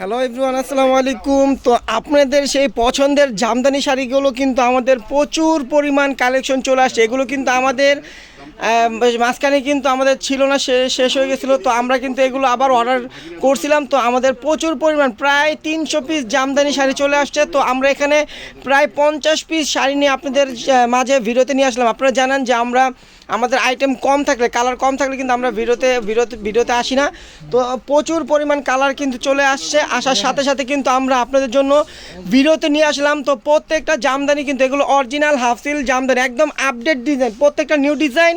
Hello everyone আসসালামু আলাইকুম। তো আপনাদের সেই পছন্দের জামদানি শাড়িগুলো কিন্তু আমাদের প্রচুর পরিমাণ কালেকশন চলে আসছে। এগুলো কিন্তু আমাদের মাঝখানে কিন্তু আমাদের ছিল না শেষ হয়ে গেছিল। তো আমরা কিন্তু এগুলো আবার অর্ডার করছিলাম। তো আমাদের প্রচুর পরিমাণ, প্রায় তিনশো পিস জামদানি শাড়ি চলে আসছে। তো আমরা এখানে প্রায় পঞ্চাশ পিস শাড়ি নিয়ে আপনাদের মাঝে ভিডিওতে নিয়ে আসলাম। আপনারা জানেন যে আমরা, আমাদের আইটেম কম থাকলে কালার কম থাকলে কিন্তু আমরা ভিডিওতে ভিডিওতে ভিডিওতে আসি না। তো প্রচুর পরিমাণ কালার কিন্তু চলে আসছে। আসার সাথে সাথে কিন্তু আমরা আপনাদের জন্য ভিডিওতে নিয়ে আসলাম। তো প্রত্যেকটা জামদানি কিন্তু এগুলো অরিজিনাল হাফসিল জামদানি, একদম আপডেট ডিজাইন প্রত্যেকটা নিউ ডিজাইন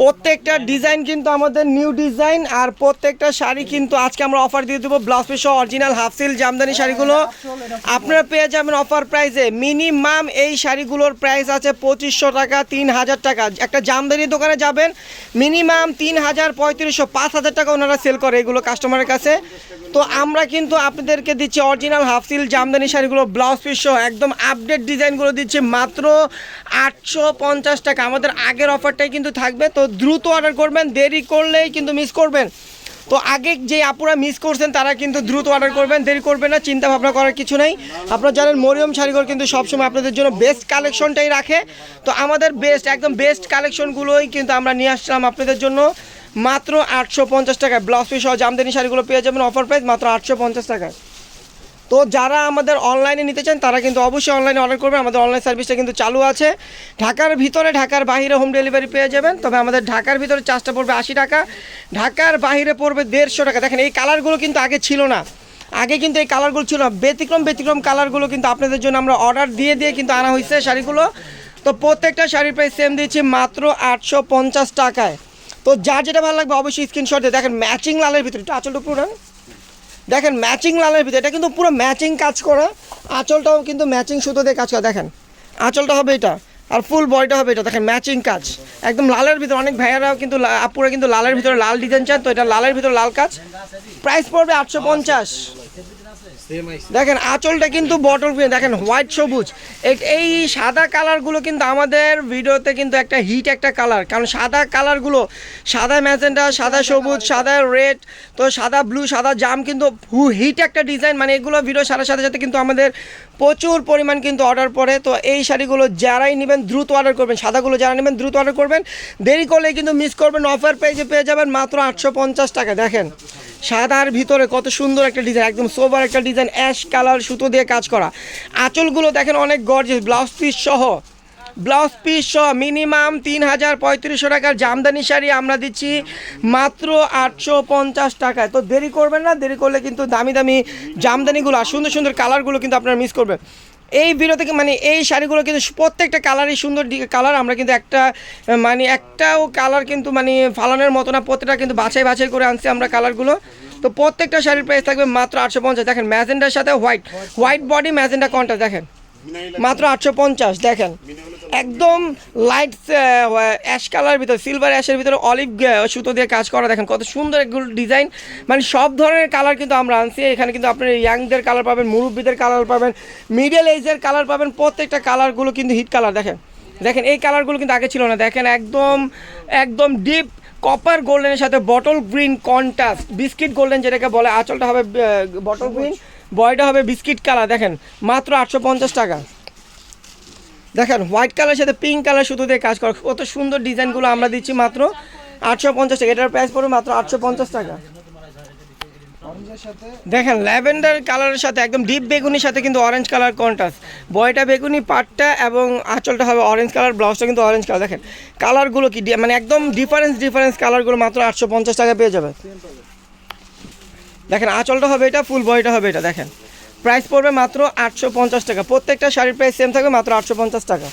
প্রত্যেকটা ডিজাইন কিন্তু আমাদের নিউ ডিজাইন আর প্রত্যেকটা শাড়ি কিন্তু আজকে আমরা অফার দিয়ে দেবো blouse piece original half silk Jamdani শাড়িগুলো। আপনারা পেয়ে যাবেন অফার প্রাইসে মিনিমাম এই শাড়িগুলোর প্রাইস আছে পঁচিশশো টাকা, তিন হাজার টাকা। একটা জামদানি দোকানে যাবেন মিনিমাম তিন হাজার, পঁয়ত্রিশশো, পাঁচ হাজার টাকা ওনারা সেল করে এগুলো কাস্টমারের কাছে। তো আমরা কিন্তু আপনাদেরকে দিচ্ছি অরিজিনাল হাফ সিল জামদানি শাড়িগুলো ব্লাউজ পিস একদম আপডেট ডিজাইনগুলো দিচ্ছি মাত্র আটশো পঞ্চাশ টাকা। আমাদের আগের অফারটাই কিন্তু থাকবে, তো দ্রুত অর্ডার করবেন, দেরি করলেই কিন্তু মিস করবেন। তো আগে যে আপুরা মিস করছেন, তারা কিন্তু দ্রুত অর্ডার করবেন, দেরি করবেন না চিন্তা ভাবনা করার কিছু নেই। আপনারা জানেন, মরিয়ম শাড়িঘর কিন্তু সবসময় আপনাদের জন্য বেস্ট কালেকশনটাই রাখে। তো আমাদের বেস্ট একদম বেস্ট কালেকশনগুলোই কিন্তু আমরা নিয়ে আসলাম আপনাদের জন্য। মাত্র আটশো পঞ্চাশ টাকায় ব্লাউজ পিস সহ জামদানি শাড়িগুলো পেয়ে যাবেন অফার প্রাইস মাত্র আটশো পঞ্চাশ টাকায়। তো যারা আমাদের অনলাইনে নিতে চান, তারা কিন্তু অবশ্যই অনলাইনে অর্ডার করবেন আমাদের অনলাইন সার্ভিসটা কিন্তু চালু আছে। ঢাকার ভিতরে, ঢাকার বাইরে হোম ডেলিভারি পেয়ে যাবেন। তবে আমাদের ঢাকার ভিতরে চার্জটা পড়বে আশি টাকা। ঢাকার বাইরে পড়বে দেড়শো টাকা। দেখেন, এই কালারগুলো কিন্তু আগে ছিল না। আগে কিন্তু এই কালারগুলো ছিল না। ব্যতিক্রম ব্যতিক্রম কালারগুলো কিন্তু আপনাদের জন্য আমরা অর্ডার দিয়ে দিয়ে কিন্তু আনা হয়েছে শাড়িগুলো। তো প্রত্যেকটা শাড়ির প্রাইস সেম দিয়েছি মাত্র আটশো পঞ্চাশ টাকায়। তো যার যেটা ভালো লাগবে, অবশ্যই স্ক্রিনশট দিয়ে দেখেন ম্যাচিং লালের ভিতরে। আঁচলটা পুরো দেখেন ম্যাচিং লালের ভিতরে, এটা কিন্তু পুরো ম্যাচিং কাজ করা। আঁচলটাও কিন্তু ম্যাচিং সুতো দিয়ে কাজ করা। দেখেন, আঁচলটা হবে এটা, আর ফুল বডিটা হবে এটা। দেখেন ম্যাচিং কাজ। একদম লালের ভিতরে, অনেক ভাইয়ারাও কিন্তু আপুরা কিন্তু লালের ভিতরে লাল ডিজাইন চান তো এটা লালের ভিতরে লাল কাজ। প্রাইস পড়বে আটশো পঞ্চাশ। দেখেন আঁচলটা কিন্তু বটল দেখেন হোয়াইট সবুজ। এই সাদা কালারগুলো কিন্তু আমাদের ভিডিওতে কিন্তু একটা হিট একটা কালার কারণ সাদা কালারগুলো সাদা ম্যাজেন্ডা সাদা সবুজ সাদা রেড তো সাদা ব্লু সাদা জাম কিন্তু হু হিট একটা ডিজাইন মানে এগুলো ভিডিও সাথে সাথে সাথে কিন্তু আমাদের প্রচুর পরিমাণ কিন্তু অর্ডার পড়ে। তো এই শাড়িগুলো যারাই নেবেন দ্রুত অর্ডার করবেন। সাদাগুলো যারা নেবেন দ্রুত অর্ডার করবেন। দেরি করলে কিন্তু মিস করবেন। অফার পেজে পেয়ে যাবেন মাত্র আটশো পঞ্চাশ টাকা। দেখেন সাদার ভিতরে কত সুন্দর একটা ডিজাইন একদম সোবার একটা ডিজাইন অ্যাশ কালার সুতো দিয়ে কাজ করা। আঁচলগুলো দেখেন অনেক গর্জেস ব্লাউজ পিস সহ। ব্লাউজ পিস সহ মিনিমাম তিন হাজার পঁয়ত্রিশশো টাকার জামদানি শাড়ি আমরা দিচ্ছি মাত্র আটশো পঞ্চাশ টাকায়। তো দেরি করবেন না, দেরি করলে কিন্তু দামি দামি জামদানিগুলো আর সুন্দর সুন্দর কালারগুলো কিন্তু আপনারা মিস করবেন। এই ভিডিও থেকে মানে এই শাড়িগুলো কিন্তু প্রত্যেকটা কালারই সুন্দর কালার আমরা কিন্তু একটা মানে একটাও কালার কিন্তু মানে ফালানোর মতো না, প্রত্যেকটা কিন্তু বাছাই বাছাই করে আনছি আমরা কালারগুলো তো প্রত্যেকটা শাড়ির প্রাইস থাকবে মাত্র আটশো পঞ্চাশ। দেখেন ম্যাজেন্ডার সাথে হোয়াইট হোয়াইট বডি ম্যাজেন্ডা কোনটা দেখেন। মাত্র আটশো পঞ্চাশ, দেখেন। একদম লাইট অ্যাশ কালার ভিতরে সিলভার অ্যাশের ভিতরে অলিভ সুতো দিয়ে কাজ করা, দেখেন কত সুন্দর এগুলো ডিজাইন মানে সব ধরনের কালার কিন্তু আমরা আনছি। এখানে কিন্তু আপনার ইয়াংদের কালার পাবেন, মুরব্বীদের কালার পাবেন মিডল এজের কালার পাবেন, প্রত্যেকটা কালারগুলো কিন্তু হিট কালার দেখেন। দেখেন, এই কালারগুলো কিন্তু আগে ছিল না। দেখেন, একদম একদম ডিপ কপার গোল্ডেনের সাথে bottle green contrast biscuit golden যেটাকে বলে, আঁচলটা হবে বটল গ্রিন বয়টা হবে বিস্কিট কালার, দেখেন, মাত্র আটশো পঞ্চাশ টাকা। দেখেন, হোয়াইট কালার সাথে পিঙ্ক কালার সুতো দিয়ে কাজ করা, কত সুন্দর ডিজাইনগুলো আমরা দিচ্ছি মাত্র আটশো পঞ্চাশ টাকা। এটার প্রাইস পড়বে মাত্র আটশো পঞ্চাশ টাকা। দেখেন, ল্যাভেন্ডার কালারের সাথে একদম ডিপ বেগুনির সাথে কিন্তু অরেঞ্জ কালার কন্ট্রাস্ট বয়টা বেগুনি, পাটটা এবং আঁচলটা হবে অরেঞ্জ কালার ব্লাউজটা কিন্তু অরেঞ্জ কালার দেখেন কালারগুলো কি মানে একদম ডিফারেন্স ডিফারেন্স কালারগুলো মাত্র আটশো পঞ্চাশ টাকা পেয়ে যাবে। দেখেন আঁচলটা হবে এটা ফুল বয়টা হবে এটা দেখেন। প্রাইস পড়বে মাত্র আটশো পঞ্চাশ টাকা। প্রত্যেকটা শাড়ির প্রাইস সেম থাকবে মাত্র আটশো পঞ্চাশ টাকা।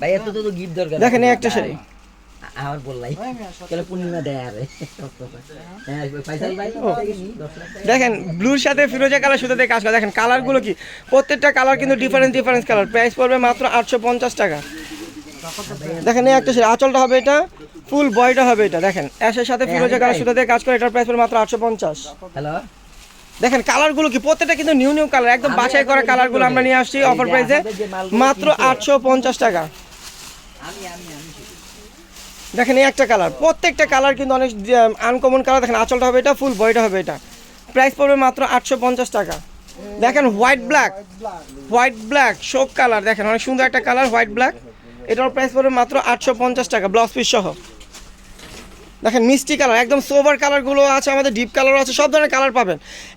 ভাই এত তো গিফট দরকার দেখেন এই একটা শাড়ি। আমার বললাই। কেন পূর্ণিমা দেয় আরে? হ্যাঁ। দেখেন ব্লুর সাথে ফিরোজা কালার সুতো দিয়ে কাজ করা। দেখেন কালারগুলো কি? প্রত্যেকটা কালার কিন্তু ডিফারেন্স ডিফারেন্স কালার প্রাইস পড়বে মাত্র আটশো পঞ্চাশ টাকা। দেখেন এই একটা শাড়ি আঁচলটা হবে এটা ফুল বয়টা হবে এটা দেখেন। অ্যাশের সাথে ফিরোজা কালার সুতো দিয়ে কাজ করে এটার প্রাইস পড়ে মাত্র আটশো পঞ্চাশ। হ্যালো দেখেন কালারগুলো কি প্রত্যেকটা কিন্তু নিউ নিউ কালার একদম বাছাই করা কালারগুলো আমরা নিয়ে আসছি অফার প্রাইসে মাত্র আটশো পঞ্চাশ টাকা। আমি আমি আমি দেখেন এই একটা কালার প্রত্যেকটা কালার কিন্তু অনেক আনকমন কালার দেখেন আঁচলটা হবে এটা ফুল বয়টা হবে এটা। প্রাইস পড়বে মাত্র আটশো পঞ্চাশ টাকা। দেখেন হোয়াইট ব্ল্যাক হোয়াইট ব্ল্যাক শোক কালার দেখেন অনেক সুন্দর একটা কালার হোয়াইট ব্ল্যাক এটার প্রাইস পড়বে মাত্র আটশো পঞ্চাশ টাকা ব্লাউজ পিস সহ। দেখেন মিষ্টি কালার একদম সোভার কালারগুলো আছে, আমাদের ডিপ কালারও আছে, সব ধরনের কালার পাবেন।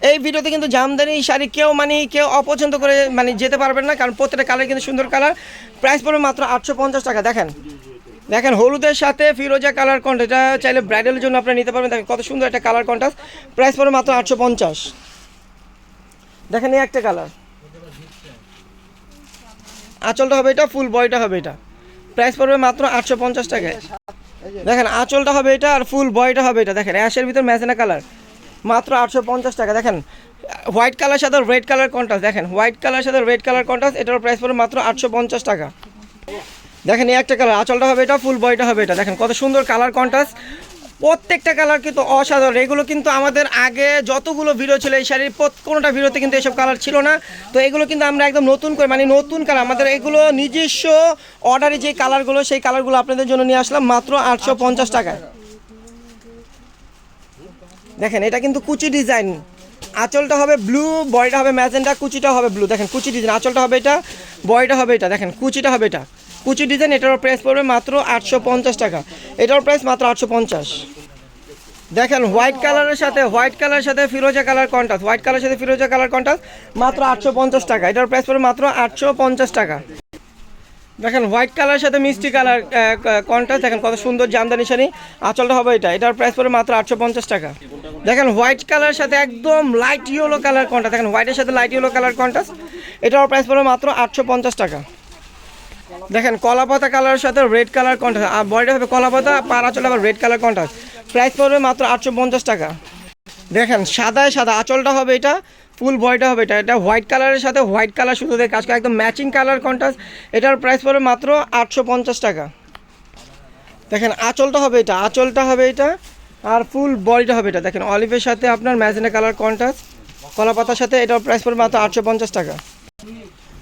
এই ভিডিওতে কিন্তু জামদানি, শাড়ি কেউ মানে কেউ অপছন্দ করে মানে যেতে পারবেন না, কারণ প্রত্যেকটা কালার কিন্তু সুন্দর কালার প্রাইস পড়বে মাত্র আটশো পঞ্চাশ টাকা, দেখেন। দেখেন হলুদের সাথে ফিরোজা কালার কন্টাস এটা চাইলে ব্রাইডালের জন্য আপনারা নিতে পারবেন। দেখেন কত সুন্দর একটা কালার কন্টাস প্রাইস পড়বে মাত্র আটশো পঞ্চাশ। দেখেন এই একটা কালার আঁচলটা হবে এটা ফুল বয়টা হবে এটা। প্রাইস পড়বে মাত্র আটশো পঞ্চাশ টাকায়। দেখেন, আঁচলটা হবে এটা আর ফুল বয়টা হবে এটা। দেখেন, অ্যাশের ভিতর ম্যাজেনা কালার। মাত্র আটশো পঞ্চাশ টাকা। দেখেন, হোয়াইট কালার সাথে রেড কালার কন্ট্রাস্ট। দেখেন, হোয়াইট কালার সাথে রেড কালার কন্ট্রাস্ট, এটার প্রাইস পড়বে মাত্র আটশো পঞ্চাশ টাকা। দেখেন, এই একটা কালার। আঁচলটা হবে এটা, ফুল বয়টা হবে এটা। দেখেন, কত সুন্দর কালার কন্ট্রাস্ট। প্রত্যেকটা কালার কিন্তু অসাধারণ। এগুলো কিন্তু আমাদের আগে যতগুলো ভিডিও ছিল এই শাড়ির কোনোটা ভিডিওতে কিন্তু এসব কালার ছিল না। তো এগুলো কিন্তু আমরা একদম নতুন করে মানে নতুন কালার আমাদের এগুলো নিজস্ব অর্ডারে যে কালারগুলো সেই কালারগুলো আপনাদের জন্য নিয়ে আসলাম মাত্র আটশো পঞ্চাশ টাকায়। দেখেন, এটা কিন্তু কুচি ডিজাইন আঁচলটা হবে ব্লু বয়টা হবে ম্যাজেন্টা, কুচিটা হবে ব্লু দেখেন, কুচি ডিজাইন আঁচলটা হবে এটা বয়টা হবে এটা। দেখেন, কুচিটা হবে এটা। কুচি ডিজাইন এটার প্রাইস পড়বে মাত্র আটশো পঞ্চাশ টাকা। এটার প্রাইস মাত্র আটশো পঞ্চাশ। দেখেন হোয়াইট কালারের সাথে হোয়াইট কালারের সাথে ফিরোজা কালার কন্টাস হোয়াইট কালারের সাথে ফিরোজা কালার কন্টাস মাত্র আটশো পঞ্চাশ টাকা। এটার প্রাইস পড়বে মাত্র আটশো পঞ্চাশ টাকা। দেখেন হোয়াইট কালারের সাথে মিষ্টি কালার কন্ট্রাস্ট দেখেন কত সুন্দর জামদানি শাড়ি। আঁচলটা হবে এটা। এটার প্রাইস পড়বে মাত্র আটশো পঞ্চাশ টাকা। দেখেন হোয়াইট কালারের সাথে একদম লাইট ইয়েলো কালার কন্ট্রাস্ট দেখেন হোয়াইটের সাথে লাইট ইয়েলো কালার কন্ট্রাস্ট এটার প্রাইস পড়বে মাত্র আটশো পঞ্চাশ টাকা। দেখেন, কলা পাতা কালারের সাথে রেড কালার কন্ট্রাস্ট আর বডিটা হবে কলা পাতা পার আঁচল আবার রেড কালার কন্ট্রাস্ট প্রাইস পড়বে মাত্র আটশো পঞ্চাশ টাকা। দেখেন, সাদায় সাদা। আঁচলটা হবে এটা ফুল বয়টা হবে এটা। এটা হোয়াইট কালারের সাথে হোয়াইট কালার শুধু দিয়ে কাজ করে, একদম ম্যাচিং কালার কন্ট্রাস্ট এটার প্রাইস পড়বে মাত্র আটশো পঞ্চাশ টাকা। দেখেন, আঁচলটা হবে এটা, আঁচলটা হবে এটা, আর ফুল বডিটা হবে এটা। দেখেন অলিভের সাথে আপনার ম্যাজেনা কালার কন্ট্রাস্ট কলা পাতার সাথে এটার প্রাইস পড়বে মাত্র আটশো পঞ্চাশ টাকা।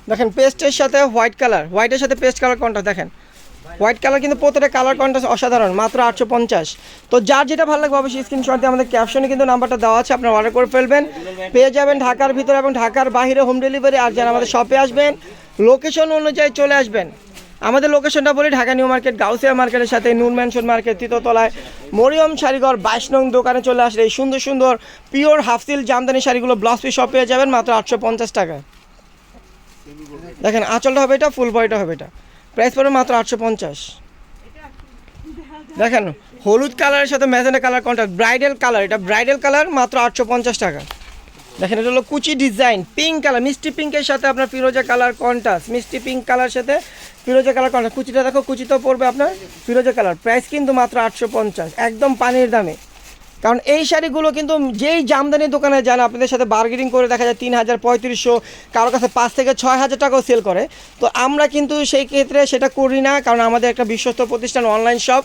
দেখেন পেস্টের সাথে হোয়াইট কালার হোয়াইটের সাথে পেস্ট কালার কন্ট্রাস্ট দেখেন। হোয়াইট কালার কিন্তু প্রত্যেকটা কালার কন্ট্রাস্ট অসাধারণ, মাত্র আটশো পঞ্চাশ। তো যার যেটা ভালো লাগবে অবশ্যই স্ক্রিনশট আমাদের ক্যাপশনে কিন্তু নাম্বারটা দেওয়া আছে, আপনারা অর্ডার করে ফেলবেন। পেয়ে যাবেন ঢাকার ভিতরে এবং ঢাকার বাইরে হোম ডেলিভারি আর যারা আমাদের শপে আসবেন লোকেশন অনুযায়ী চলে আসবেন। আমাদের লোকেশনটা বলি ঢাকা নিউ মার্কেট, গাউসিয়া মার্কেটের সাথে নুন ম্যানশন মার্কেট তৃতীয়তলায় মরিয়ম শাড়িঘর বাইশ নং দোকানে চলে আসলে এই সুন্দর সুন্দর পিওর হাফসিল জামদানি শাড়িগুলো ব্লাউজ পিস শপ পেয়ে যাবেন, মাত্র আটশো পঞ্চাশ টাকায়। দেখেন, আঁচলটা হবে এটা ফুল বয়টা হবে এটা। প্রাইস পড়বে মাত্র আটশো পঞ্চাশ। দেখেন, হলুদ কালারের সাথে magenta colour contrast bridal colour এটা ব্রাইডাল কালার মাত্র আটশো পঞ্চাশ টাকা। দেখেন, এটা হলো কুচি ডিজাইন পিঙ্ক কালার মিষ্টি পিঙ্কের সাথে আপনার ফিরোজা কালার কন্ট্রাস্ট মিষ্টি পিঙ্ক কালার সাথে ফিরোজা কালার কন্ট্রাস্ট কুচিটা দেখো কুচিতেও পড়বে আপনার ফিরোজা কালার প্রাইস কিন্তু মাত্র আটশো পঞ্চাশ, একদম পানির দামে। কারণ এই শাড়িগুলো কিন্তু যেই জামদানি দোকানে যান, আপনাদের সাথে বার্গেনিং করে দেখা যায় তিন হাজার পঁয়ত্রিশশো, কারোর কাছে পাঁচ থেকে ছয় হাজার টাকাও সেল করে। তো আমরা কিন্তু সেই ক্ষেত্রে সেটা করি না, কারণ আমাদের একটা বিশ্বস্ত প্রতিষ্ঠান অনলাইন শপ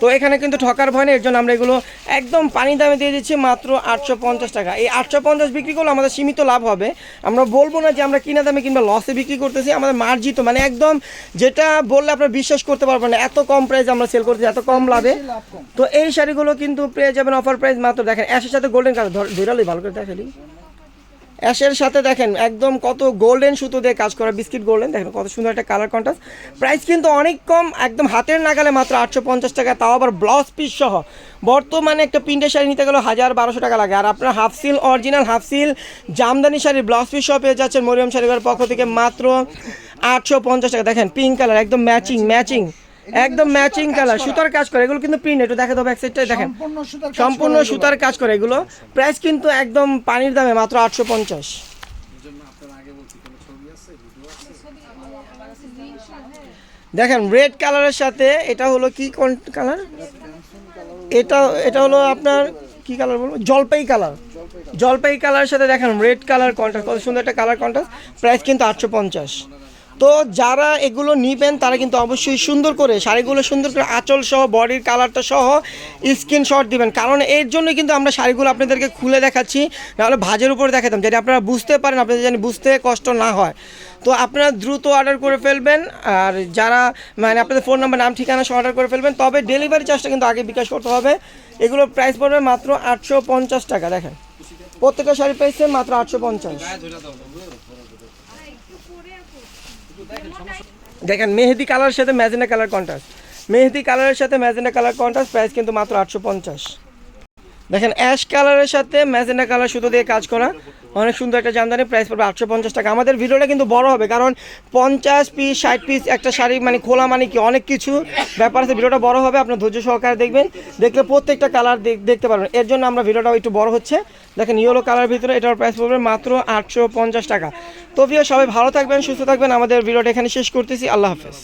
তো এখানে কিন্তু ঠকার ভয় নেই এর জন্য আমরা এগুলো একদম পানি দামে দিয়ে দিচ্ছি মাত্র আটশো পঞ্চাশ টাকা। এই আটশো পঞ্চাশ বিক্রি করলে আমাদের সীমিত লাভ হবে। আমরা বলব না যে আমরা কিনা দামে কিংবা লসে বিক্রি করতেছি আমাদের মার্জিত মানে একদম যেটা বললে আপনারা বিশ্বাস করতে পারবেন না এত কম প্রাইস আমরা সেল করতেছি এত কম লাভে। তো এই শাড়িগুলো কিন্তু পেয়ে যাবেন অফার প্রাইস মাত্র দেখেন অ্যাশের সাথে গোল্ডেন কালার ধরালি ভালো করে দেখালি অ্যাশের সাথে দেখেন, একদম কত গোল্ডেন সুতো দিয়ে কাজ করা বিস্কিট গোল্ডেন দেখেন কত সুন্দর একটা কালার কন্ট্রাস্ট প্রাইস কিন্তু অনেক কম, একদম হাতের নাগালে মাত্র আটশো পঞ্চাশ টাকা, তাও আবার ব্লাউজ পিস সহ। বর্তমানে একটা প্রিন্টের শাড়ি নিতে গেলে হাজার বারোশো টাকা লাগে। আর আপনার half silk original half silk Jamdani শাড়ির ব্লাউজ পিস সহ পেয়ে যাচ্ছেন মরিয়ম শাড়িঘর পক্ষ থেকে মাত্র আটশো পঞ্চাশ টাকা। দেখেন পিঙ্ক কালার একদম ম্যাচিং ম্যাচিং একদম ম্যাচিং কালার সুতার কাজ করে এগুলো কিন্তু প্রিন্ট একটু দেখে দেবো এক দেখেন। সম্পূর্ণ সুতার কাজ সম্পূর্ণ করা এগুলো। সুতার কাজ করে এগুলো। প্রাইস কিন্তু একদম পানির দামে মাত্র আটশো পঞ্চাশ। দেখেন রেড কালারের সাথে এটা হলো কি কোন কালার এটা এটা হলো আপনার কি কালার বলব? জলপাই কালার জলপাই কালারের সাথে দেখেন রেড কালার কন্ট্রাস্ট কত সুন্দর একটা কালার কন্ট্রাস্ট প্রাইস কিন্তু আটশো পঞ্চাশ। তো যারা এগুলো নিবেন, তারা কিন্তু অবশ্যই সুন্দর করে শাড়িগুলো সুন্দর করে আঁচল সহ, বডির কালারটা সহ স্ক্রিনশট দিবেন। কারণ এর জন্য কিন্তু আমরা শাড়িগুলো আপনাদেরকে খুলে দেখাচ্ছি, নাহলে ভাজের উপর দেখাতাম যাতে আপনারা বুঝতে পারেন, আপনাদের যেন বুঝতে কষ্ট না হয়। তো আপনারা দ্রুত অর্ডার করে ফেলবেন, আর যারা মানে আপনাদের ফোন নাম্বার নাম, ঠিকানা সহ অর্ডার করে ফেলবেন, তবে ডেলিভারি চার্জটা কিন্তু আগে বিকাশ করতে হবে। এগুলোর প্রাইস পড়বে মাত্র আটশো পঞ্চাশ টাকা, দেখেন। প্রত্যেকটা শাড়ি প্রাইসে মাত্র আটশো পঞ্চাশ। দেখেন, মেহেদি কালারের সাথে ম্যাজেন্ডা কালার কন্ট্রাস্ট মেহেদি কালারের সাথে ম্যাজেন্ডা কালার কন্ট্রাস্ট প্রাইস কিন্তু মাত্র আটশো পঞ্চাশ। দেখেন অ্যাশ কালারের সাথে ম্যাজেন্ডা কালার সুতো দিয়ে কাজ করা। অনেক সুন্দর একটা জামদানি প্রাইস পড়বে আটশো পঞ্চাশ টাকা। আমাদের ভিডিওটা কিন্তু বড় হবে, কারণ পঞ্চাশ পিস ষাট পিস একটা শাড়ি মানে খোলা মানে কি অনেক কিছু ব্যাপার আছে। ভিডিওটা বড় হবে, আপনার ধৈর্য সহকারে দেখবেন। দেখলে প্রত্যেকটা কালার দেখতে পারবেন। এর জন্য আমরা ভিডিওটা একটু বড় হচ্ছে। দেখেন ইয়েলো কালার ভিতরে এটার প্রাইস পড়বে মাত্র আটশো পঞ্চাশ টাকা। তো ভিডিও সবাই ভালো থাকবেন, সুস্থ থাকবেন। আমাদের ভিডিওটা এখানে শেষ করতেছি। আল্লাহ হাফেজ।